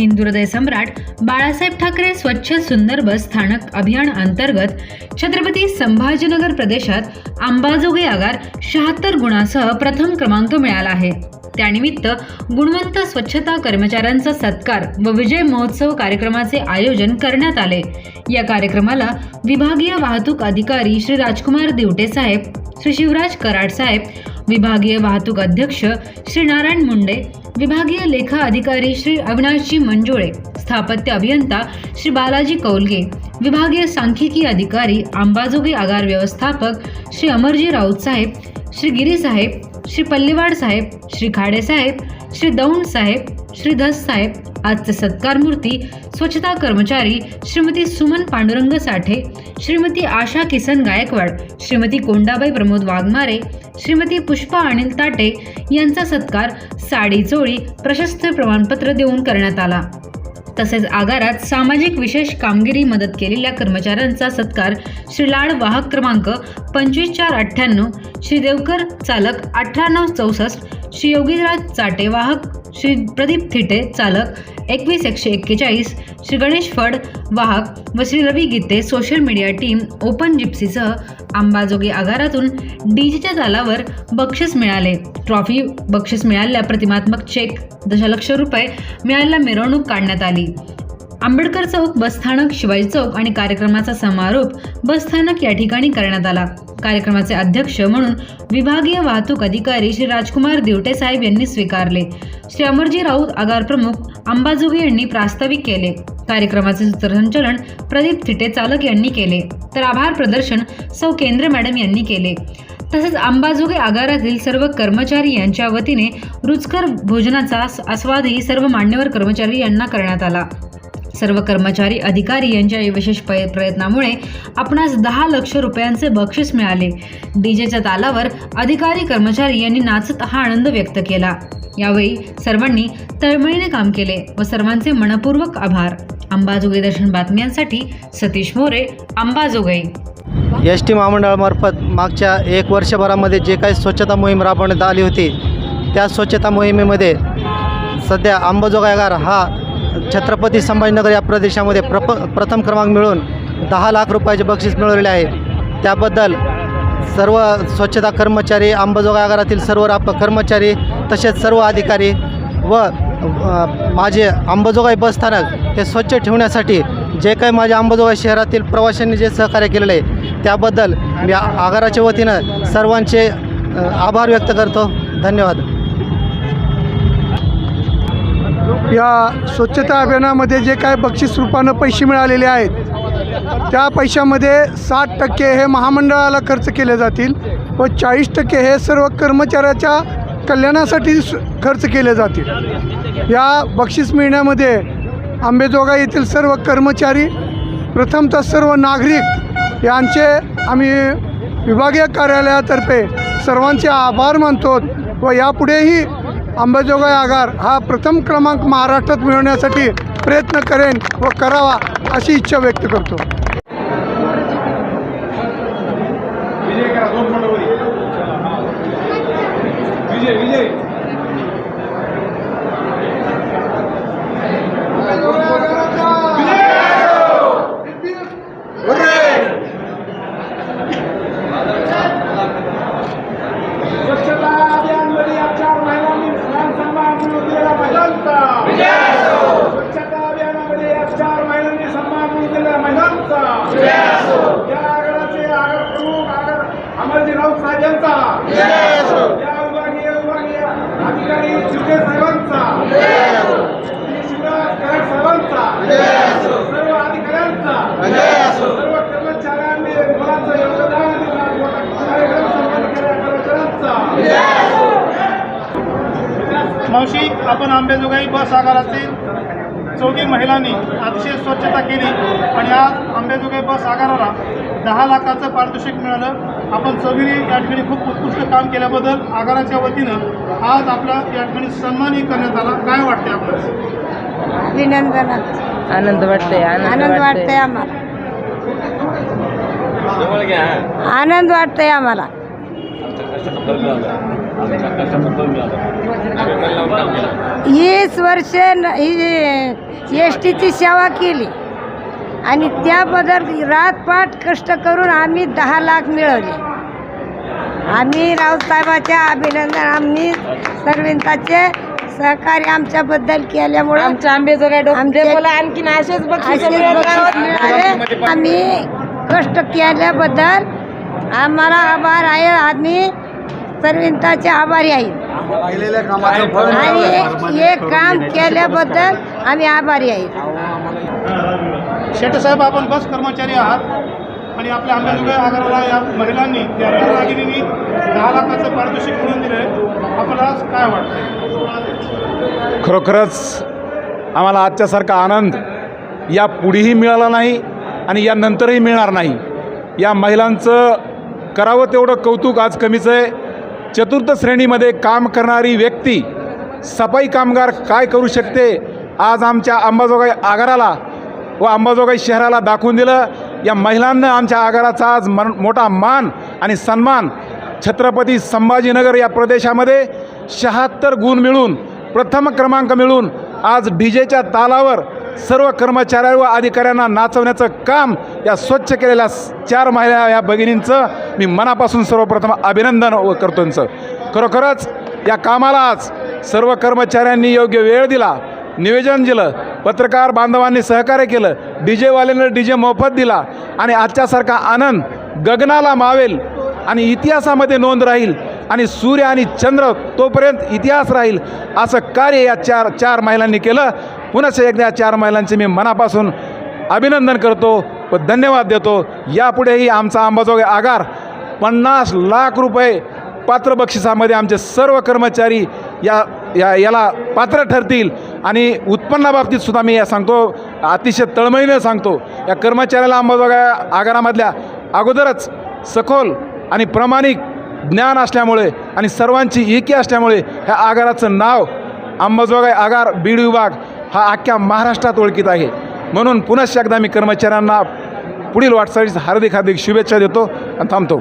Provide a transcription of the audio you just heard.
हिंदुहृदय सम्राट बाळासाहेब ठाकरे स्वच्छ सुंदर बस स्थानक अभियान अंतर्गत छत्रपती संभाजीनगर प्रदेशात अंबाजोगाई आगार शहात्तर गुणासह प्रथम क्रमांक मिळाला आहे. त्यानिमित्त गुणवंत स्वच्छता कर्मचाऱ्यांचा सत्कार व विजय महोत्सव कार्यक्रमाचे आयोजन करण्यात आले. या कार्यक्रमाला विभागीय वाहतूक अधिकारी श्री राजकुमार दिवटे साहेब श्री शिवराज कराड साहेब विभागीय वाहतूक अध्यक्ष श्री नारायण मुंडे विभागीय लेखा अधिकारी श्री अविनाशजी मंजुळे स्थापत्य अभियंता श्री बालाजी कौलगे विभागीय सांख्यिकी अधिकारी अंबाजोगी आगार व्यवस्थापक श्री अमरजी राऊत साहेब श्री गिरी साहेब श्री पल्लेवाड साहेब श्री खाडे साहेब श्री दौंड साहेब श्री धस साहेब आजचे सत्कार मूर्ती स्वच्छता कर्मचारी श्रीमती सुमन पांडुरंग साठे श्रीमती आशा किसन गायकवाड श्रीमती कोंडाबाई प्रमोद वाघमारे श्रीमती पुष्पा अनिल ताटे यांचा सत्कार साडी चोळी प्रशस्त प्रमाणपत्र देऊन करण्यात आला. तसेच आगारात सामाजिक विशेष कामगिरी मदत केलेल्या कर्मचाऱ्यांचा सत्कार श्री लाड वाहक क्रमांक पंचवीस चार अठ्ठ्याण्णव श्री देवकर चालक अठरा नऊ चौसष्ट श्री योगीराज चाटे वाहक श्री प्रदीप थिटे चालक एकवीस एकशे एक्केचाळीस श्री गणेश फड वाहक व Shri Ravi Gite social media team open जिप्सीसह Ambajogai आगारातून डीजेच्या जालावर बक्षीस मिळाले. ट्रॉफी बक्षीस मिळाल्या प्रतिमात्मक चेक दशलक्ष रुपये मिळायला मिरवणूक काढण्यात आली. आंबेडकर चौक बसस्थानक शिवाजी चौक आणि कार्यक्रमाचा समारोप बसस्थानक या ठिकाणी करण्यात आला. कार्यक्रमाचे अध्यक्ष म्हणून विभागीय वाहतूक अधिकारी श्री राजकुमार दिवटे साहेब यांनी स्वीकारले. श्री अमरजी राऊत आगार प्रमुख अंबाजोगी यांनी प्रास्ताविक केले. कार्यक्रमाचे सूत्रसंचालन प्रदीप थिटे चालक यांनी केले. तर आभार प्रदर्शन सौ केंद्र मॅडम यांनी केले. तसेच अंबाजोगे आगारातील सर्व कर्मचारी यांच्या वतीने रुचकर भोजनाचा आस्वादही सर्व मान्यवर कर्मचारी यांना करण्यात आला. सर्व कर्मचारी अधिकारी यांच्या विशेष प्रयत्नामुळे आपणास दहा लक्ष रुपयांचे बक्षीस मिळाले. डीजेच्या तालावर अधिकारी कर्मचारी यांनी नाचत हा आनंद व्यक्त केला. यावेळी सर्वांनी तळमळीने काम केले व सर्वांचे मनपूर्वक आभार. अंबाजोगाई दर्शन बातम्यांसाठी सतीश मोरे अंबाजोगाई. एस टी महामंडळामार्फत मागच्या एक वर्षभरामध्ये जे काही स्वच्छता मोहीम राबवण्यात आली होती त्या स्वच्छता मोहिमेमध्ये सध्या अंबाजोगाईगार हा छत्रपती संभाजीनगर या प्रदेशामध्ये प्रप प्रथम क्रमांक मिळून दहा लाख रुपयाचे बक्षीस मिळवलेले आहे. त्याबद्दल सर्व स्वच्छता कर्मचारी अंबाजोगाई आगारातील सर्व राप कर्मचारी तसेच सर्व अधिकारी व माझे अंबाजोगाई बसस्थानक हे स्वच्छ ठेवण्यासाठी जे काही माझ्या अंबाजोगाई शहरातील प्रवाशांनी जे सहकार्य केलेलं आहे त्याबद्दल मी आगाराच्या वतीनं सर्वांचे आभार व्यक्त करतो. धन्यवाद. या स्वच्छता अभियानामध्ये जे काय बक्षीस रूपानं पैसे मिळालेले आहेत त्या पैशामध्ये साठ टक्के हे महामंडळाला खर्च केले जातील व चाळीस टक्के हे सर्व कर्मचाऱ्याच्या कल्याणासाठी खर्च केले जातील. या बक्षीस मिळण्यामध्ये आंबेजोगाई येथील सर्व कर्मचारी प्रथमतः सर्व नागरिक यांचे आम्ही विभागीय कार्यालयातर्फे सर्वांचे आभार मानतो व यापुढेही अंबाजोगाई आगार हा प्रथम क्रमांक महाराष्ट्रात मिळवण्यासाठी प्रयत्न करेन व करावा अशी इच्छा व्यक्त करतो. विजय विजय विजय स्वच्छता अभियानमध्ये या चार महिलांनी मान सन्मान मिळवून दिलेला महिलांचा स्वच्छता अभियानामध्ये या चार महिलांनी सन्मान मिळवून दिलेल्या महिलांचा या आगाराचे आगार प्रमुख आगार अमरजी राऊत साहेब यांचा या विभागीय विभागीय अधिकारी शिंदे साहेबांचा श्री शिवराज कराड साहेबांचा सर्व अधिकाऱ्यांचा सर्व कर्मचाऱ्यांनी मुलांचं योगदान दिलं कार्यक्रम संपन्न केलेल्या कर्मचाऱ्यांचा मावशी आपण आंबेजोगाई बस आगारातील चौघी महिलांनी अतिशय स्वच्छता केली आणि आज आंबेजोगाई बस आगाराला दहा लाखाचं पारितोषिक मिळालं. आपण चौघीने या ठिकाणी खूप उत्कृष्ट काम केल्याबद्दल आगाराच्या वतीनं आज आपला या ठिकाणी सन्मानही करण्यात आला. काय वाटते आपल्याला? अभिनंदन. आनंद वाटतंय आनंद वाटतंय आम्हाला. आनंद वाटतंय आम्हाला. वीस वर्ष एस टीची सेवा केली. आणि त्याबद्दल रातपाट कष्ट करून आम्ही दहा लाख मिळवले. आम्ही राऊतसाहेबाच्या अभिनंदन आम्ही सर्विंताचे सहकार्य आमच्याबद्दल केल्यामुळं आमच्या आंबेजोगाई आणखीन असेच मिळाले. आम्ही कष्ट केल्याबद्दल आम्हाला आभार आहे. आम्ही सर्विंताचे आभारी आहे. आणि हे काम केल्याबद्दल आम्ही आभारी आहे. शेटसाहेब आपण बस कर्मचारी आहात आणि आपल्या आंबेजोगाई आगाराला या महिलांनी या रंगरागिनींनी दहा लाखाचं पारितोषिक मिळून दिलं आहे आपल्याला आज काय वाटतं खरोखरच आम्हाला आजच्यासारखा आनंद या पुढेही मिळाला नाही आणि या नंतरही मिळणार नाही. या महिलांचं करावं तेवढं कौतुक आज कमीच आहे. चतुर्थ श्रेणीमध्ये काम करणारी व्यक्ती सफाई कामगार काय करू शकते? आज आमच्या अंबाजोगाई आगाराला व अंबाजोगाई शहराला दाखवून दिलं. या महिलांना आमच्या आगाराचा आज मन मोठा मान आणि सन्मान. छत्रपती संभाजीनगर या प्रदेशामध्ये शहात्तर गुण मिळून प्रथम क्रमांक मिळून आज डी जेच्या तालावर सर्व कर्मचाऱ्या व अधिकाऱ्यांना नाचवण्याचं काम या स्वच्छ केलेल्या चार महिला या भगिनींचं मी मनापासून सर्वप्रथम अभिनंदन करतो त्यांचं खरोखरच या कामाला आज सर्व कर्मचाऱ्यांनी योग्य वेळ दिला निवेदन दिलं पत्रकार बांधवांनी सहकार्य केलं डी जेवाल्यानं डी जे मोफत दिला आणि आजच्यासारखा आनंद गगनाला मावेल आणि इतिहासामध्ये नोंद राहील आणि सूर्य आणि चंद्र तोपर्यंत इतिहास राहील असं कार्य या चार चार महिलांनी केलं. पुन्हा एकदा या चार महिलांचे मी मनापासून अभिनंदन करतो व धन्यवाद देतो. यापुढेही आमचा अंबाजोगाई आगार पन्नास लाख रुपये पात्र बक्षिसामध्ये आमचे सर्व कर्मचारी या या याला पात्र ठरतील. आणि उत्पन्नाबाबतीत सुद्धा मी या सांगतो अतिशय तळमळीनं सांगतो. या कर्मचाऱ्याला अंबाजोगाई आगारामधल्या अगोदरच सखोल आणि प्रामाणिक ज्ञान असल्यामुळे आणि सर्वांची एकी असल्यामुळे ह्या आगाराचं नाव अंबाजोगाई आगार बीड विभाग हा अख्ख्या महाराष्ट्रात ओळखीत आहे. म्हणून पुनश्च एकदा मी कर्मचाऱ्यांना पुढील वाटचालीस हार्दिक हार्दिक शुभेच्छा देतो आणि थांबतो.